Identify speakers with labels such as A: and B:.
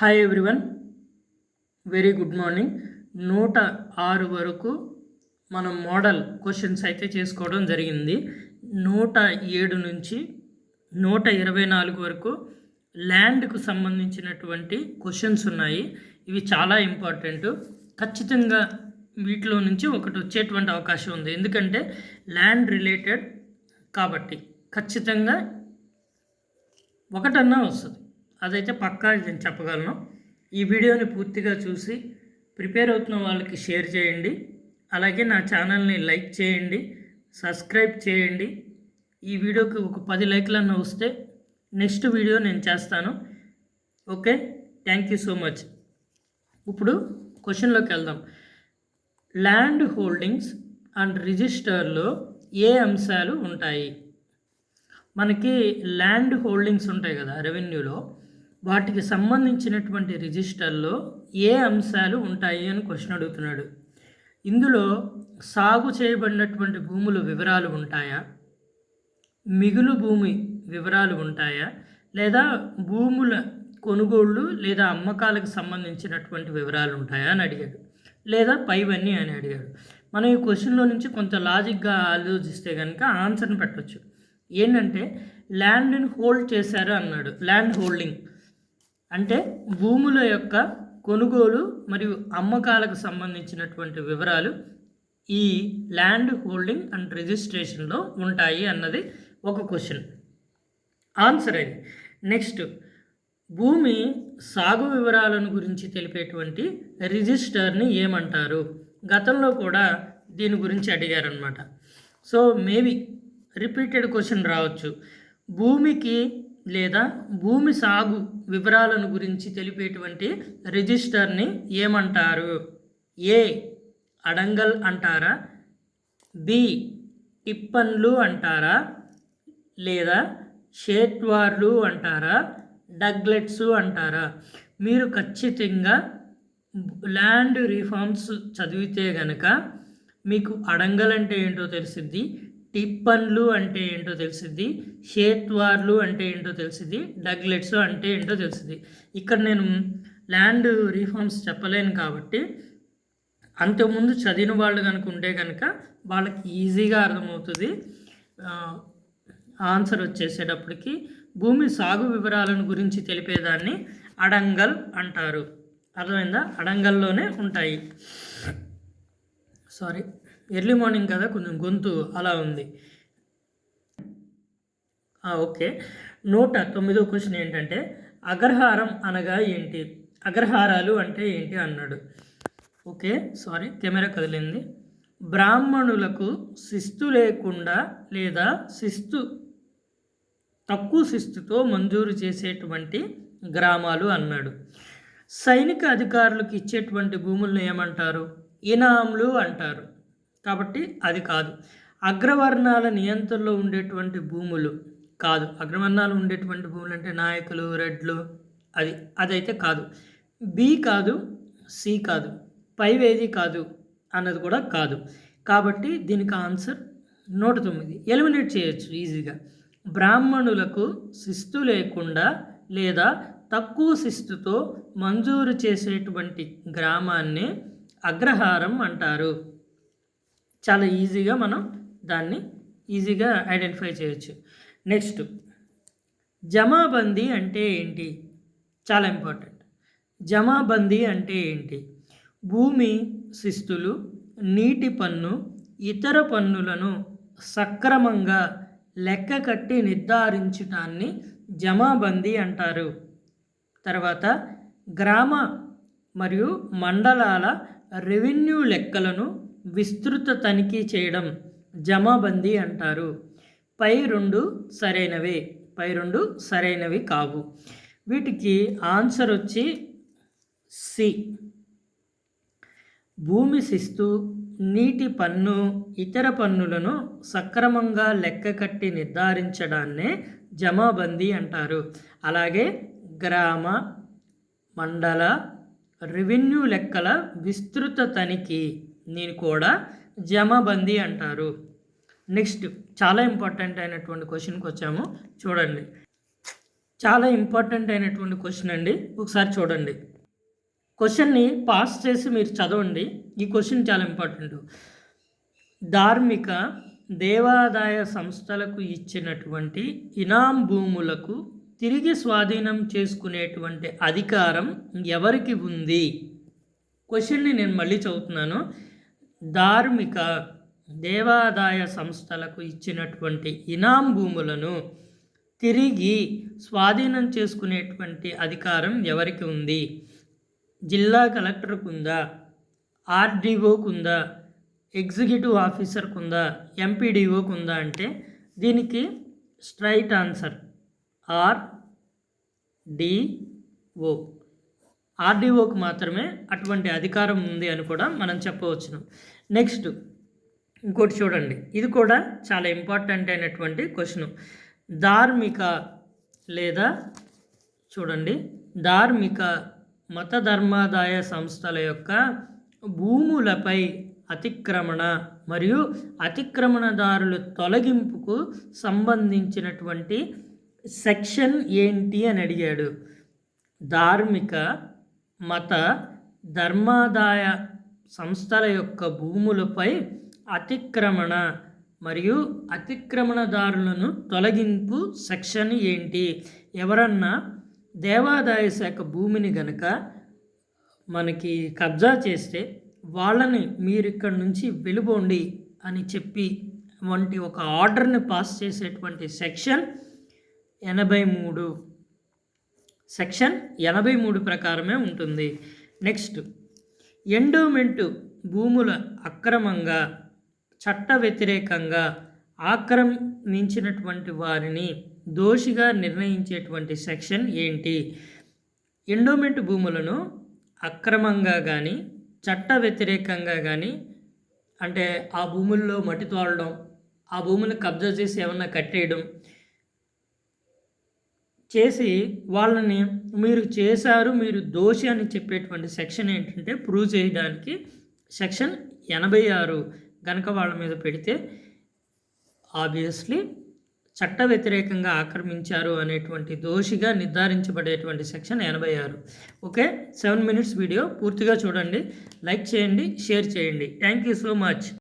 A: Hi everyone very good morning నూట ఆరు వరకు మనం మోడల్ క్వశ్చన్స్ అయితే చేసుకోవడం జరిగింది. నూట ఏడు నుంచి నూట ఇరవై నాలుగు వరకు ల్యాండ్కు సంబంధించినటువంటి క్వశ్చన్స్ ఉన్నాయి. ఇవి చాలా ఇంపార్టెంట్ ఖచ్చితంగా వీటిలో నుంచి ఒకటి వచ్చేటువంటి అవకాశం ఉంది. ఎందుకంటే ల్యాండ్ రిలేటెడ్ కాబట్టి ఖచ్చితంగా ఒకటన్నా వస్తుంది. అదైతే పక్కా నేను చెప్పగలను. ఈ వీడియోని పూర్తిగా చూసి ప్రిపేర్ అవుతున్న వాళ్ళకి షేర్ చేయండి. అలాగే నా ఛానల్ని లైక్ చేయండి సబ్స్క్రైబ్ చేయండి. ఈ వీడియోకి ఒక పది లైక్లన్నా వస్తే నెక్స్ట్ వీడియో నేను చేస్తాను. Okay? Thank you so much. ఇప్పుడు క్వశ్చన్లోకి వెళ్దాం. ల్యాండ్ హోల్డింగ్స్ అండ్ రిజిస్టర్లో ఏ అంశాలు ఉంటాయి? మనకి ల్యాండ్ హోల్డింగ్స్ ఉంటాయి కదా రెవెన్యూలో. వాటికి సంబంధించినటువంటి రిజిస్టర్లో ఏ అంశాలు ఉంటాయి అని క్వశ్చన్ అడుగుతున్నాడు. ఇందులో సాగు చేయబడినటువంటి భూముల వివరాలు ఉంటాయా? మిగులు భూమి వివరాలు ఉంటాయా? లేదా భూముల కొనుగోళ్ళు లేదా అమ్మకాలకు సంబంధించినటువంటి వివరాలు ఉంటాయా అని అడిగాడు. లేదా పైవన్నీ అని అడిగాడు. మనం ఈ క్వశ్చన్లో నుంచి కొంత లాజిక్గా ఆలోచిస్తే కనుక ఆన్సర్ని పెట్టవచ్చు ఏంటంటే ల్యాండ్ని హోల్డ్ చేశారు అన్నాడు. Land holding. అంటే భూముల యొక్క కొనుగోలు మరియు అమ్మకాలకు సంబంధించినటువంటి వివరాలు ఈ ల్యాండ్ హోల్డింగ్ అండ్ రిజిస్ట్రేషన్లో ఉంటాయి అన్నది ఒక క్వశ్చన్. ఆన్సర్ అయింది నెక్స్ట్ భూమి సాగు వివరాలను గురించి తెలిపేటువంటి రిజిస్టర్ని ఏమంటారు? గతంలో కూడా దీని గురించి అడిగారనమాట సో మేబీ రిపీటెడ్ క్వశ్చన్ రావచ్చు. భూమికి లేదా భూమి సాగు వివరాలను గురించి తెలిపేటువంటి రిజిస్టర్ని ఏమంటారు? ఏ. అడంగల్ అంటారా? బి. టిప్పన్లు అంటారా? లేదా షేట్వార్లు అంటారా? డగ్లెట్స్ అంటారా? మీరు ఖచ్చితంగా ల్యాండ్ రిఫార్మ్స్ చదివితే గనక మీకు అడంగల్ అంటే ఏంటో తెలిసిద్ది. టిప్పన్లు అంటే ఏంటో తెలిసింది షేత్వార్లు అంటే ఏంటో తెలిసింది డగ్లెట్స్ అంటే ఏంటో తెలిసింది ఇక్కడ నేను ల్యాండ్ రీఫార్మ్స్ చెప్పలేను కాబట్టి అంతకుముందు చదివిన వాళ్ళు కనుక ఉంటే కనుక వాళ్ళకి ఈజీగా అర్థమవుతుంది. ఆన్సర్ వచ్చేసేటప్పటికి భూమి సాగు వివరాలను గురించి తెలిపేదాన్ని అడంగల్ అంటారు. అర్థమైందా? అడంగల్లోనే ఉంటాయి. సారీ ఎర్లీ మార్నింగ్ కదా కొంచెం గొంతు అలా ఉంది. ఓకే. నూట తొమ్మిదో క్వశ్చన్ ఏంటంటే అగ్రహారం అనగా ఏంటి? అగ్రహారాలు అంటే ఏంటి అన్నాడు. ఓకే సారీ కెమెరా కదిలింది. బ్రాహ్మణులకు శిస్తు లేకుండా లేదా శిస్తు తక్కువ శిస్తుతో మంజూరు చేసేటువంటి గ్రామాలు అన్నాడు. సైనిక అధికారులకు ఇచ్చేటువంటి భూములను ఏమంటారు? ఇనాంలు అంటారు. కాబట్టి అది కాదు. అగ్రవర్ణాల నియంత్రణలో ఉండేటువంటి భూములు కాదు. అగ్రవర్ణాలు ఉండేటువంటి భూములు అంటే నాయకులు రెడ్లు అది అదైతే కాదు. బి కాదు సి కాదు. పైవేది కాదు అన్నది కూడా కాదు. కాబట్టి దీనికి ఆన్సర్ నూట తొమ్మిది ఎలిమినేట్ చేయొచ్చు ఈజీగా. బ్రాహ్మణులకు శిస్తు లేకుండా లేదా తక్కువ శిస్తుతో మంజూరు చేసేటువంటి గ్రామాన్ని అగ్రహారం అంటారు. చాలా ఈజీగా మనం దాన్ని ఈజీగా ఐడెంటిఫై చేయొచ్చు. నెక్స్ట్ జమాబందీ అంటే ఏంటి? చాలా ఇంపార్టెంట్. జమాబందీ అంటే ఏంటి? భూమి శిస్తులు నీటి పన్ను ఇతర పన్నులను సక్రమంగా లెక్క కట్టి నిర్ధారించటాన్ని జమాబందీ అంటారు. తర్వాత గ్రామ మరియు మండలాల రెవెన్యూ లెక్కలను విస్తృత తనిఖీ చేయడం జమాబందీ అంటారు. పై రెండు సరైనవే పై రెండు సరైనవి కావు. వీటికి ఆన్సర్ వచ్చి సి. భూమి శిస్తు నీటి పన్ను ఇతర పన్నులను సక్రమంగా లెక్క కట్టి నిర్ధారించడాన్నే జమాబందీ అంటారు. అలాగే గ్రామ మండల రెవెన్యూ లెక్కల విస్తృత తనిఖీ నేను కూడా జమాబందీ అంటారు. నెక్స్ట్ చాలా ఇంపార్టెంట్ అయినటువంటి క్వశ్చన్కి వచ్చాము. చూడండి. చాలా ఇంపార్టెంట్ అయినటువంటి క్వశ్చన్ అండి. ఒకసారి చూడండి. క్వశ్చన్ని పాస్ చేసి మీరు చదవండి. ఈ క్వశ్చన్ చాలా ఇంపార్టెంట్. ధార్మిక దేవాదాయ సంస్థలకు ఇచ్చినటువంటి ఇనాం భూములకు తిరిగి స్వాధీనం చేసుకునేటువంటి అధికారం ఎవరికి ఉంది? క్వశ్చన్ని నేను మళ్ళీ చదువుతున్నాను. ధార్మిక దేవాదాయ సంస్థలకు ఇచ్చినటువంటి ఇనాం భూములను తిరిగి స్వాధీనం చేసుకునేటువంటి అధికారం ఎవరికి ఉంది? జిల్లా కలెక్టర్కు ఉందా ఆర్డీఓకు ఉందా ఎగ్జిక్యూటివ్ ఆఫీసర్కు ఉందా ఎంపీడీఓకు ఉందా అంటే దీనికి straight answer. R D O ఆర్డీఓకి మాత్రమే అటువంటి అధికారం ఉంది అని కూడా మనం చెప్పవచ్చును. నెక్స్ట్ ఇంకోటి చూడండి. ఇది కూడా చాలా ఇంపార్టెంట్ అయినటువంటి క్వశ్చన్. ధార్మిక లేదా చూడండి ధార్మిక మత ధర్మాదాయ సంస్థల యొక్క భూములపై అతిక్రమణ మరియు అతిక్రమణదారుల తొలగింపుకు సంబంధించినటువంటి సెక్షన్ ఏంటి అని అడిగాడు. ధార్మిక మత ధర్మాదాయ సంస్థల యొక్క భూములపై అతిక్రమణ మరియు అతిక్రమణదారులను తొలగింపు సెక్షన్ ఏంటి? ఎవరన్నా దేవాదాయ శాఖ భూమిని గనక మనకి కబ్జా చేస్తే వాళ్ళని మీరు ఇక్కడ నుంచి వెళ్ళిపోండి అని చెప్పి వంటి ఒక ఆర్డర్ని పాస్ చేసేటువంటి సెక్షన్ ఎనభై మూడు. సెక్షన్ ఎనభై మూడు ప్రకారమే ఉంటుంది. నెక్స్ట్ ఎండోమెంటు భూముల అక్రమంగా చట్ట వ్యతిరేకంగా ఆక్రమించినటువంటి వారిని దోషిగా నిర్ణయించేటువంటి సెక్షన్ ఏంటి? ఎండోమెంట్ భూములను అక్రమంగా కానీ చట్ట వ్యతిరేకంగా కానీ అంటే ఆ భూముల్లో మట్టి తోలడం ఆ భూములను కబ్జా చేసి ఏమన్నా కట్టేయడం చేసి వాళ్ళని మీరు చేశారు మీరు దోషి అని చెప్పేటువంటి సెక్షన్ ఏంటంటే ప్రూవ్ చేయడానికి సెక్షన్ ఎనభై ఆరు కనుక వాళ్ళ మీద పెడితే ఆబ్వియస్లీ చట్ట వ్యతిరేకంగా ఆక్రమించారు అనేటువంటి దోషిగా నిర్ధారించబడేటువంటి సెక్షన్ ఎనభై ఆరు. ఓకే సెవెన్ మినిట్స్ వీడియో పూర్తిగా చూడండి లైక్ చేయండి షేర్ చేయండి. Thank you so much.